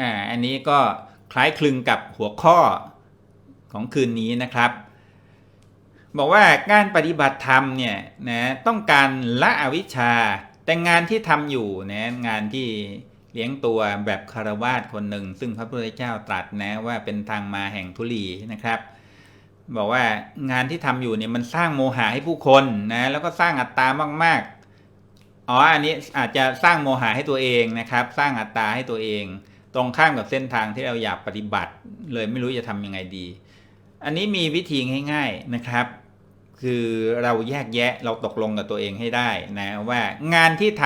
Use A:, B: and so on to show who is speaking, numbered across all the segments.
A: อ่าอันนี้ก็คล้ายคลึงกับหัวข้อของคืนนี้นะครับ บอกว่าการปฏิบัติธรรมเนี่ยนะต้องการละอวิชชา แต่งานที่ทำอยู่นะงานที่เลี้ยงตัวแบบคารวาสคนหนึ่ง ซึ่งพระพุทธเจ้าตรัสนะว่าเป็นทางมาแห่งทุลีนะครับบอกว่างานที่ทำอยู่เนี่ยมันสร้างโมหะให้ผู้คนนะแล้วก็สร้างอัตตามาก ๆ อ๋ออันนี้อาจจะสร้างโมหะให้ตัวเองนะครับ สร้างอัตตาให้ตัวเอง ตรงข้ามกับเส้นทางที่เราอยากปฏิบัติเลยไม่รู้จะทำยังไงดี อันนี้มีวิธีง่ายๆนะครับ คือเราแยกแยะเราตกลงกับตัวเองให้ได้นะว่างานที่ท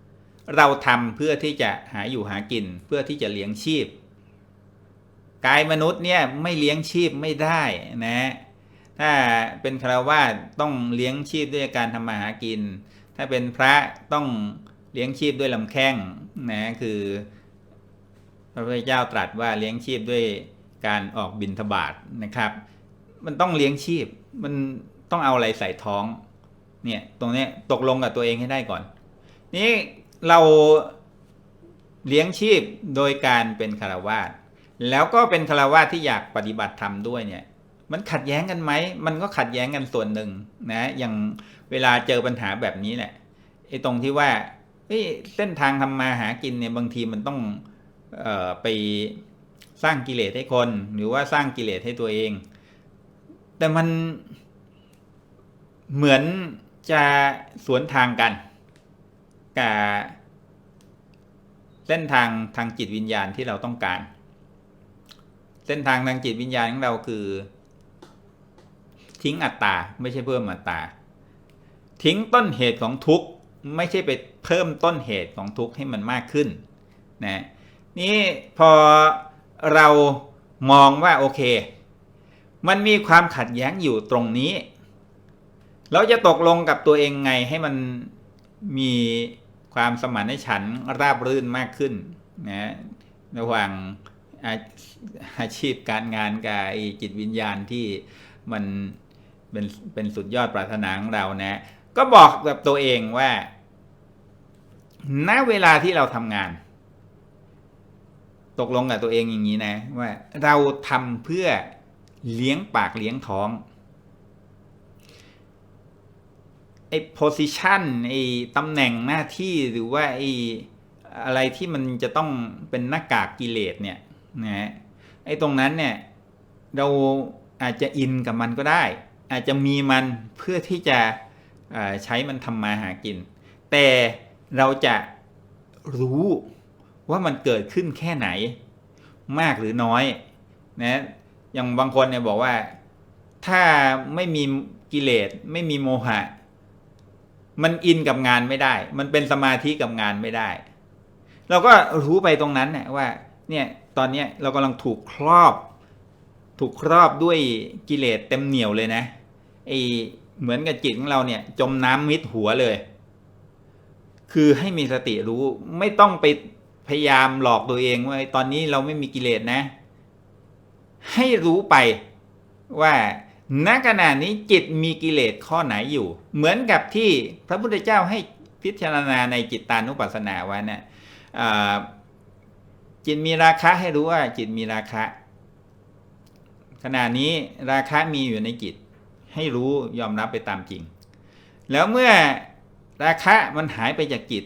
A: ำเราทำเพื่อที่จะหาอยู่หากิน เพื่อที่จะเลี้ยงชีพกายมนุษย์เนี่ยไม่เลี้ยงชีพไม่ได้นะ ถ้าเป็นคารวาสต้องเลี้ยงชีพด้วยการทำมาหากิน ถ้าเป็นพระต้องเลี้ยงชีพด้วยลำแข้งนะคือ ระพุทธเจ้าตรัสว่าเลี้ยงชีพด้วยการออกบิณฑบาตนะครับ มันต้องเลี้ยงชีพมันต้องเอาอะไรใส่ท้องเนี่ยตรงนี้ตกลงกับตัวเองให้ได้ก่อน นี่เราเลี้ยงชีพโดยการเป็นคารวาสแล้วก็เป็นคารวาสที่อยากปฏิบัติธรรมด้วยเนี่ย มันขัดแย้งกันไหมมันก็ขัดแย้งกันส่วนหนึ่งนะอย่างเวลาเจอปัญหาแบบนี้แหละไอ้ตรงที่ว่าเฮ้ยเส้นทางทำมาหากินเนี่ยบางทีมันต้อง ไปสร้างกิเลสให้คน หรือว่าสร้างกิเลสให้ตัวเอง แต่มันเหมือนจะสวนทางกันกับเส้นทางทางจิตวิญญาณที่เราต้องการ เส้นทางทางจิตวิญญาณของเราคือ ทิ้งอัตตาไม่ใช่เพิ่มอัตตา ทิ้งต้นเหตุของทุกข์ไม่ใช่ไปเพิ่มต้นเหตุของทุกข์ให้มันมากขึ้นนะ นี่พอเรามองว่าโอเค มันมีความขัดแย้งอยู่ตรงนี้ เราจะตกลงกับตัวเองไงให้มันมีความสมานฉันท์ราบรื่นมากขึ้นนะระหว่างอาอาชีพการงานกับจิตวิญญาณที่มันเป็นเป็นสุดยอดปรารถนาของเรานะ ก็บอกกับตัวเองว่า ณเวลาที่เราทำงาน ตกลงกับตัวเองอย่างนี้นะ ว่าเราทำเพื่อเลี้ยงปากเลี้ยงท้องไอ้ position ไอ้ตำแหน่งหน้าที่หรือว่าไอ้อะไรที่มันจะต้องเป็นหน้ากากกิเลสเนี่ยนะฮะไอ้ตรงนั้นเนี่ยเราอาจจะอินกับมันก็ได้ อาจจะมีมันเพื่อที่จะใช้มันทำมาหากิน แต่เราจะรู้ ว่ามันเกิดขึ้นแค่ไหน มากหรือน้อยนะอย่างบางคนเนี่ยบอกว่าถ้าไม่มีกิเลสไม่มีโมหะ มันอินกับงานไม่ได้ มันเป็นสมาธิกับงานไม่ได้ เราก็รู้ไปตรงนั้นเนี่ยว่าเนี่ยตอนนี้เรากำลังถูกครอบ ถูกครอบด้วยกิเลสเต็มเหนียวเลยนะไอเหมือนกับจิตของเราเนี่ย จมน้ำมิดหัวเลย คือให้มีสติรู้ไม่ต้องไป พยายามหลอกตัวเองว่าตอนนี้เราไม่มีกิเลสนะ ให้รู้ไปว่าณขณะนี้จิตมีกิเลสข้อไหนอยู่ เหมือนกับที่พระพุทธเจ้าให้พิจารณาในจิตตานุปัสสนาไว้นะอ่าจิตมีราคะให้รู้ว่าจิตมีราคะ ขณะนี้ราคะมีอยู่ในจิต ให้รู้ยอมรับไปตามจริง แล้วเมื่อราคะมันหายไปจากจิต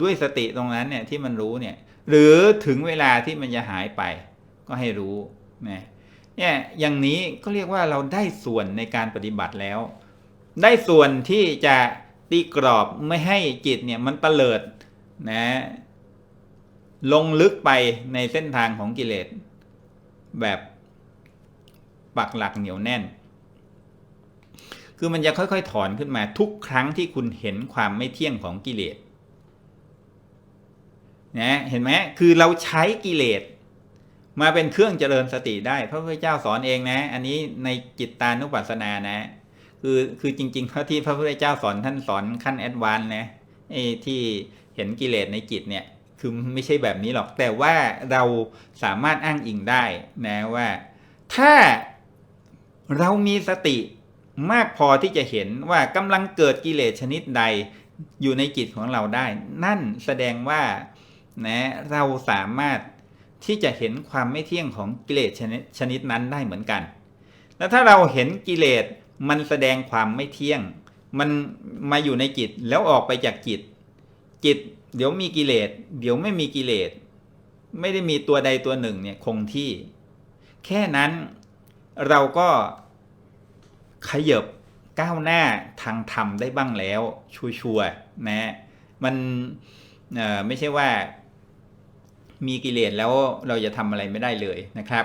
A: ด้วยสติตรงนั้นเนี่ยที่มันรู้เนี่ยหรือถึงเวลาที่มันจะหายไป ก็ให้รู้นะเนี่ยอย่างนี้ก็เรียกว่าเราได้ส่วนในการปฏิบัติแล้ว ได้ส่วนที่จะตีกรอบไม่ให้จิตเนี่ยมันเตลิดนะลงลึกไปในเส้นทางของกิเลสแบบปักหลักเหนียวแน่น คือมันจะค่อยๆ ถอนขึ้นมาทุกครั้งที่คุณเห็นความไม่เที่ยงของกิเลส นะเห็นไหมคือเราใช้กิเลสมาเป็นเครื่องเจริญสติได้ พระพุทธเจ้าสอนเองนะ อันนี้ในจิตตานุปัสสนานะ คือคือจริงๆเท่าที่พระพุทธเจ้าสอนท่านสอนขั้นแอดวานนะไอ้ที่เห็นกิเลสในจิตเนี่ยคือไม่ใช่แบบนี้หรอกแต่ว่าเราสามารถอ้างอิงได้นะว่า ถ้าเรามีสติมากพอที่จะเห็นว่ากำลังเกิดกิเลสชนิดใดอยู่ในจิตของเราได้ นั่นแสดงว่า นะเราสามารถที่จะเห็นความไม่เที่ยงของกิเลสชนิดชนิดนั้นได้เหมือนกัน แล้วถ้าเราเห็นกิเลสมันแสดงความไม่เที่ยง มันมาอยู่ในจิตแล้วออกไปจากจิต จิตเดี๋ยวมีกิเลสเดี๋ยวไม่มีกิเลสไม่ได้มีตัวใดตัวหนึ่งเนี่ยคงที่ แค่นั้นเราก็ขยบก้าวหน้าทางธรรมได้บ้างแล้วชัวร์ๆนะมันไม่ใช่ว่า มีกิเลสแล้วเราจะทำอะไรไม่ได้เลยนะครับ